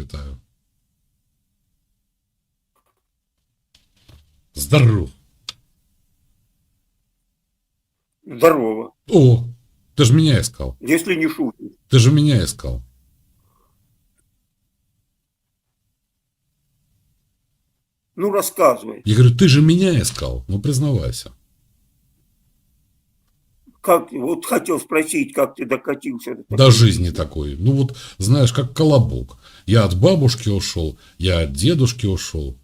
вітаю. Здоров. Здорово. О, ты же меня искал. Если не шутишь. Ты же меня искал. Ну, рассказывай. Я говорю, ты же меня искал. Ну, признавайся. Как, вот хотел спросить, как ты докатился до До жизни такой. Ну, вот, знаешь, как колобок. Я от бабушки ушел, я от дедушки ушел,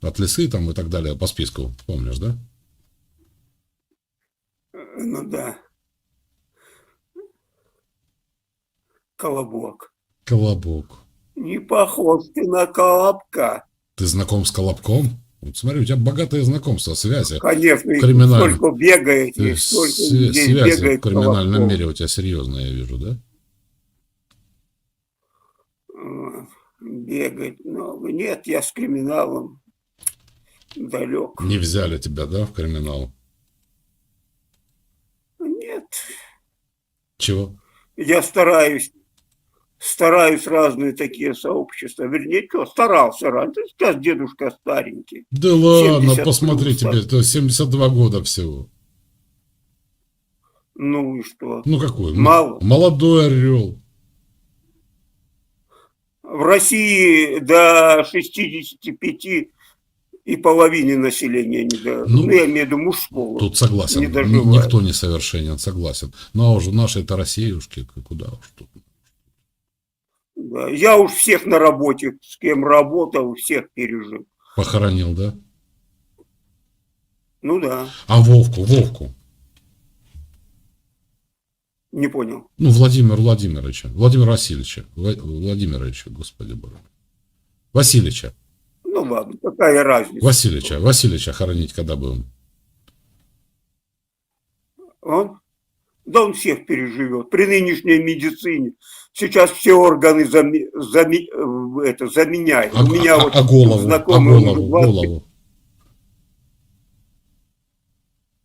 от лисы там и так далее, по списку. Помнишь, да? Ну да. Колобок. Колобок. Не похож ты на колобка. Ты знаком с колобком? Вот смотри, у тебя богатое знакомство, связи. Конечно, и Криминально. сколько бегаете, сколько свя- людей связи в бегает криминальном колобком. мире у тебя серьезные, я вижу, да? Бегать много. Нет, я с криминалом далек. Не взяли тебя, да, в криминал? Нет, Чего? я стараюсь, стараюсь разные такие сообщества. Вернее, что, старался раньше. Сейчас дедушка старенький. Да ладно, 70 посмотри тебе, это 72 года всего. Ну и что? Ну какой? Мало. Молодой орел. В России до 65 и половины населения не до... Ну, Ну, я имею в виду мужского. Тут согласен. Не доживает. Никто не совершенен, согласен. Ну а уже наши-то Россиюшки, к- куда уж тут. Да. Я уж всех на работе, с кем работал, всех пережил. Похоронил, да? Ну да, А Вовку, Вовку. не понял. Ну, Владимир Владимировича. Владимира Васильевича. Вла- Владимировича, господи боже. Васильевича. Ну ладно, какая разница. Васильевича. Васильевича хоронить когда будем? Он? Да он всех переживет. При нынешней медицине сейчас все органы заме- заме- э, это, заменяют. А, У меня а- вот а голову, а знакомый уже голову, 20 голову.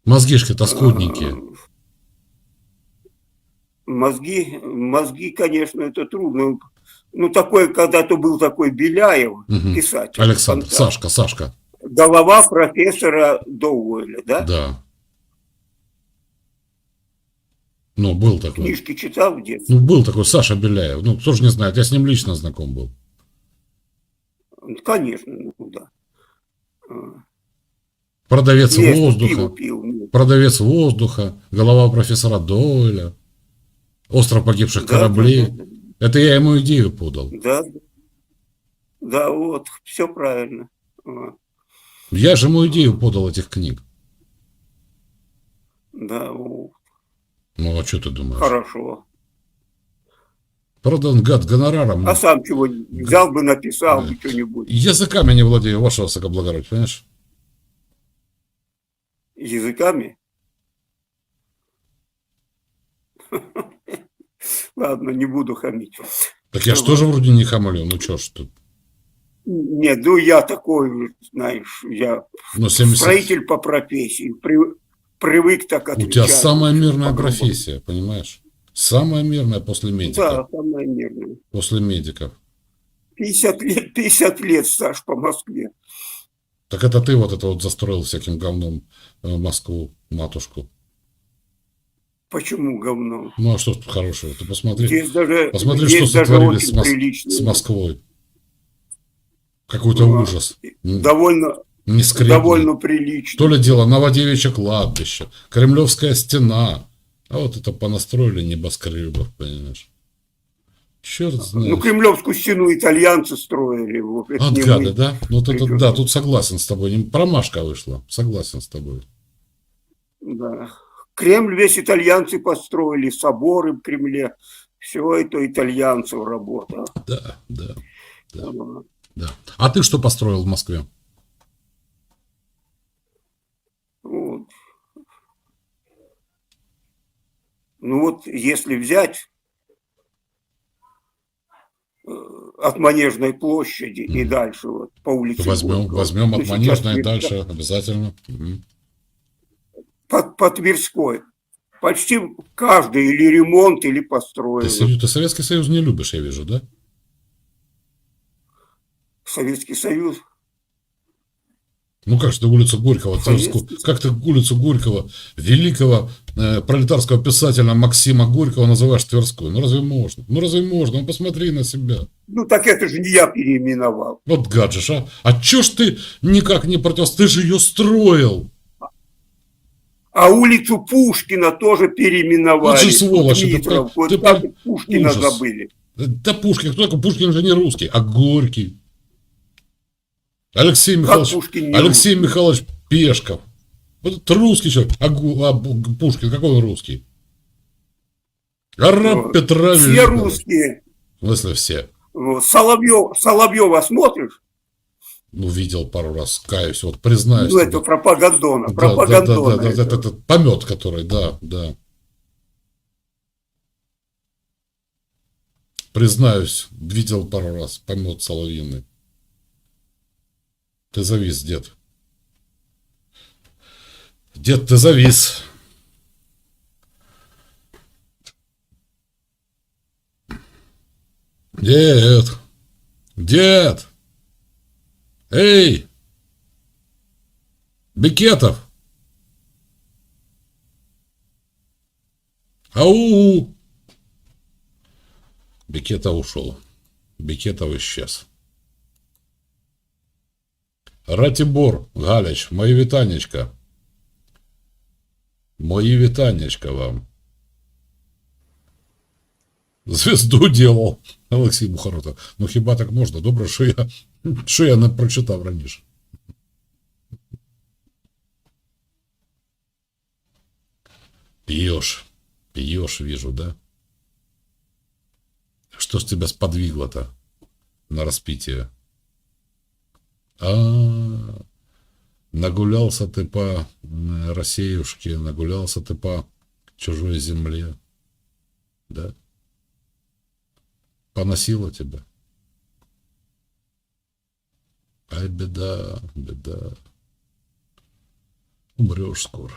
Мозгишки-то скудненькие. Мозги, мозги, конечно, это трудно. Ну, такой, когда-то был такой Беляев, Мгм. писатель. Александр, фантаст. Сашка, Сашка. Голова профессора Доуэля, да? Да. Ну, был такой. Книжки читал в детстве? Ну, был такой Саша Беляев. Ну, кто же не знает, я с ним лично знаком был. Конечно, ну да. А. Продавец Нет, воздуха. пил. нет. Продавец воздуха. Голова профессора Дойля. Остров погибших Да, кораблей. да, Это я ему идею подал. Да, да. Да, вот, все правильно. А, Я же ему идею подал этих книг. Да, вот, Ну, а что ты думаешь? хорошо. Продан гад гонораром. А сам чего взял бы, написал бы Да. что-нибудь Языками не владею, ваше высокоблагородие, понимаешь? языками? Ладно, не буду хамить. Так я ж Ну, тоже вроде не хамлю. Ну, что ж тут. Нет, ну я такой, знаешь, я Ну, 70... строитель по профессии, при- привык так У отвечать. тебя самая мирная профессия, понимаешь? Самая мирная после медиков. Да, самое мирное. После медиков. 50 лет, 50 лет стаж по Москве. Так это ты вот это вот застроил всяким говном э, Москву, матушку. Почему говно? Ну, а что тут хорошего? Ты посмотри, Здесь даже, посмотри, здесь что даже сотворили с, Мос- с Москвой. Какой-то Ну, а ужас. Довольно, Не скрипно. довольно прилично. То ли дело Новодевичье кладбище, Кремлевская стена. А вот это понастроили небоскребов, понимаешь? Черт знает. Ну, Кремлевскую стену итальянцы строили. Вот, От не гады, мы. да? Ну, вот это, да, тут? согласен с тобой. Промашка вышла. Согласен с тобой. Да. Кремль весь итальянцы построили, соборы в Кремле. Все это итальянцев работа. Да, да, Да. Да. А ты что построил в Москве? Вот. Ну вот, если взять э, от Манежной площади и дальше вот по улице Возьмем, Горького. возьмем от Манежной Тверь- дальше обязательно. Мгм. По, по Тверской. Почти каждый или ремонт, или Ты, построил. Сою- ты Советский Союз не любишь, я вижу, да? Советский Союз. Ну как же ты улицу Горького, как ты улицу Горького, великого э, пролетарского писателя Максима Горького называешь Тверской? Ну разве можно? Ну разве можно? Ну посмотри на себя. Ну так это же не я переименовал. Вот гаджиш, а? А чё ж ты никак не противостоишь? Ты же ее строил. А улицу Пушкина тоже переименовали. Вот же сволочь, это Дмитров, про- вот ты так Пушкина ужас. забыли. Да Пушкин, кто такой? Пушкин же не русский, а Горький. Алексей Михайлович, Пушкин Алексей русский? Михайлович Пешков. Вот это русский человек. А, а Пушкин, какой он русский? Араб Ну, Петра Все русские. В смысле все? Вот, Соловьев, Соловьева смотришь? Ну, видел пару раз, каюсь, вот признаюсь. Ну, это пропагандона. Да, да, да, да, пропагандона. да, это. это- это помет, который, да, да. Признаюсь, видел пару раз помет соловьиный. Ты завис, дед. Дед, ты завис. Дед! Дед! Эй! Бекетов! Ау! Бекетов ушел. Бекетов исчез. Ратибор, Галич, мої вітанечка. Мої вітанечка вам. Звезду делал. Олексій Бухарота. Ну хіба так можна? Добре, що я, що я не прочитав раніше. Пьешь. Пьешь, вижу, да? Что ж тебя сподвигло-то на распитие? А, нагулялся ты по Россеюшке, нагулялся ты по чужой земле, да? Поносило тебя. Ай, беда, беда. Умрешь скоро.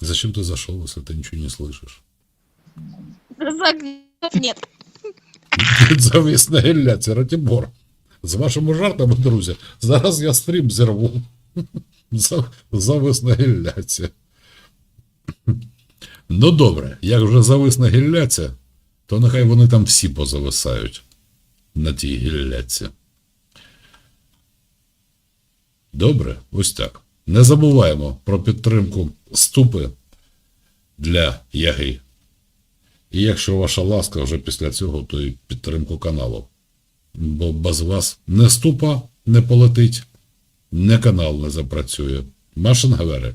Зачем ты зашел, если ты ничего не слышишь? Нет. Завис на гілляці, Ратібор. З вашими жартами, друзі, зараз я стрім зірву. За- Завис гілляці. Ну добре, як вже завис на гілляці, то нехай вони там всі позависають на тій гілляці. Добре, ось так. Не забуваємо про підтримку ступи для яги. І якщо ваша ласка вже після цього, то і підтримку каналу. Бо без вас не ступа не полетить, не канал не запрацює. Машин говорить.